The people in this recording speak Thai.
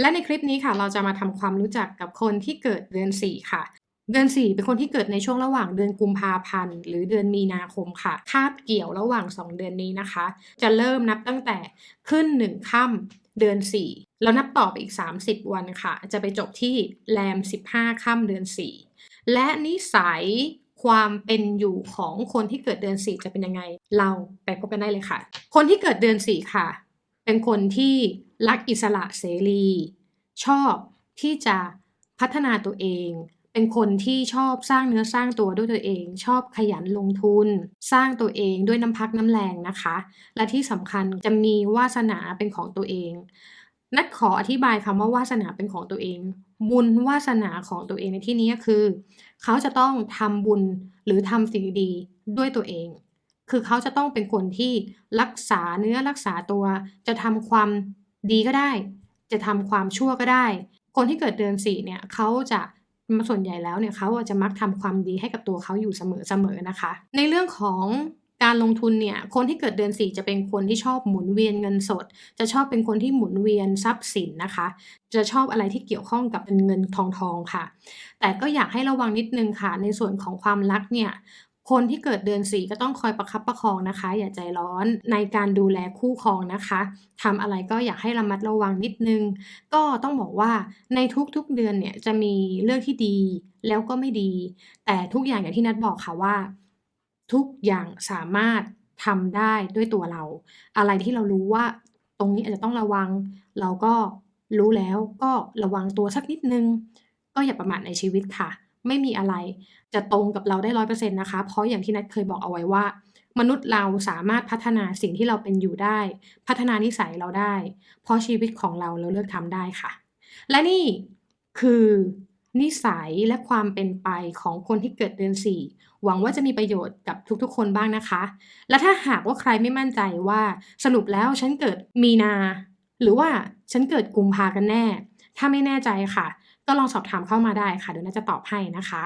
และในคลิปนี้ค่ะเราจะมาทำความรู้จักกับคนที่เกิดเดือน 4 ค่ะ เดือน 4 เป็นคนที่เกิดในช่วงระหว่างเดือนกุมภาพันธ์ หรือเดือนมีนาคมค่ะ คาบเกี่ยวระหว่าง 2 เดือนนี้นะคะ จะเริ่มนับตั้งแต่ขึ้น 1ค่ำเดือน 4 แล้วนับต่อไปอีก 30 วันค่ะ จะไปจบที่แรม 15ค่ำเดือน 4 และนิสัยความเป็นอยู่ของคนที่เกิดเดือน 4 จะเป็นยังไง เราไปพบกันได้เลยค่ะ คนที่เกิดเดือน 4 ค่ะ เป็นคนที่รักอิสระเสรี ชอบที่จะพัฒนาตัวเอง เป็นคนที่ชอบสร้างเนื้อสร้างตัวด้วยตัวเอง ชอบขยันลงทุน สร้างตัวเองด้วยน้ำพักน้ำแรงนะคะ และที่สำคัญจะมีวาสนาเป็นของตัวเอง นัดขออธิบายคำว่าวาสนาเป็นของตัวเอง บุญวาสนาของตัวเองในที่นี้คือ เขาจะต้องทำบุญหรือทำสิ่งดีด้วยตัวเอง คือเขาจะต้องเป็นคนที่รักษาเนื้อรักษาตัว จะทำความดีก็ได้ จะทำความชั่วก็ได้ คนที่เกิดเดือน4เนี่ยเขาจะส่วนใหญ่แล้วเนี่ยเขาจะมักทำความดีให้กับตัวเขาอยู่เสมอๆนะคะ ในเรื่องของการลงทุนเนี่ย คนที่เกิดเดือน4จะเป็นคนที่ชอบหมุนเวียนเงินสด จะชอบเป็นคนที่หมุนเวียนทรัพย์สินนะคะ จะชอบอะไรที่เกี่ยวข้องกับเงินเงินทองทองค่ะ แต่ก็อยากให้ระวังนิดนึงค่ะ ในส่วนของความรักเนี่ย คนที่เกิดเดือน4ก็ต้องคอยประคับประคองนะคะ อย่าใจร้อนในการดูแลคู่ครองนะคะทำอะไรก็อยากให้ระมัดระวังนิดนึง ก็ต้องบอกว่าในทุกๆเดือนเนี่ยจะมีเรื่องที่ดีแล้วก็ไม่ดี แต่ทุกอย่างอย่างที่นัดบอกค่ะว่า ทุกอย่างสามารถทำได้ด้วยตัวเรา อะไรที่เรารู้ว่าตรงนี้อาจจะต้องระวัง เราก็รู้แล้วก็ระวังตัวสักนิดนึง ก็อย่าประมาทในชีวิตค่ะ ไม่มีอะไร จะตรงกับเราได้100%นต์นะคะ เพราะอย่างที่นัดเคยบอกเอาไว้ว่า มนุษย์เราสามารถพัฒนาสิ่งที่เราเป็นอยู่ได้ พัฒนานิสัยเราได้ เพราะชีวิตของเราเราเลือกทำได้ค่ะ และนี่คือนิสัยและความเป็นไปของคนที่เกิดเดือน 4 หวังว่าจะมีประโยชน์กับทุกๆ คนบ้างนะคะ และถ้าหากว่าใครไม่มั่นใจว่าสรุปแล้วฉันเกิดมีนา หรือว่าฉันเกิดกุมภากันแน่ ถ้าไม่แน่ใจค่ะ ก็ลองสอบถามเข้ามาได้ค่ะเดี๋ยวน่าจะตอบให้นะคะ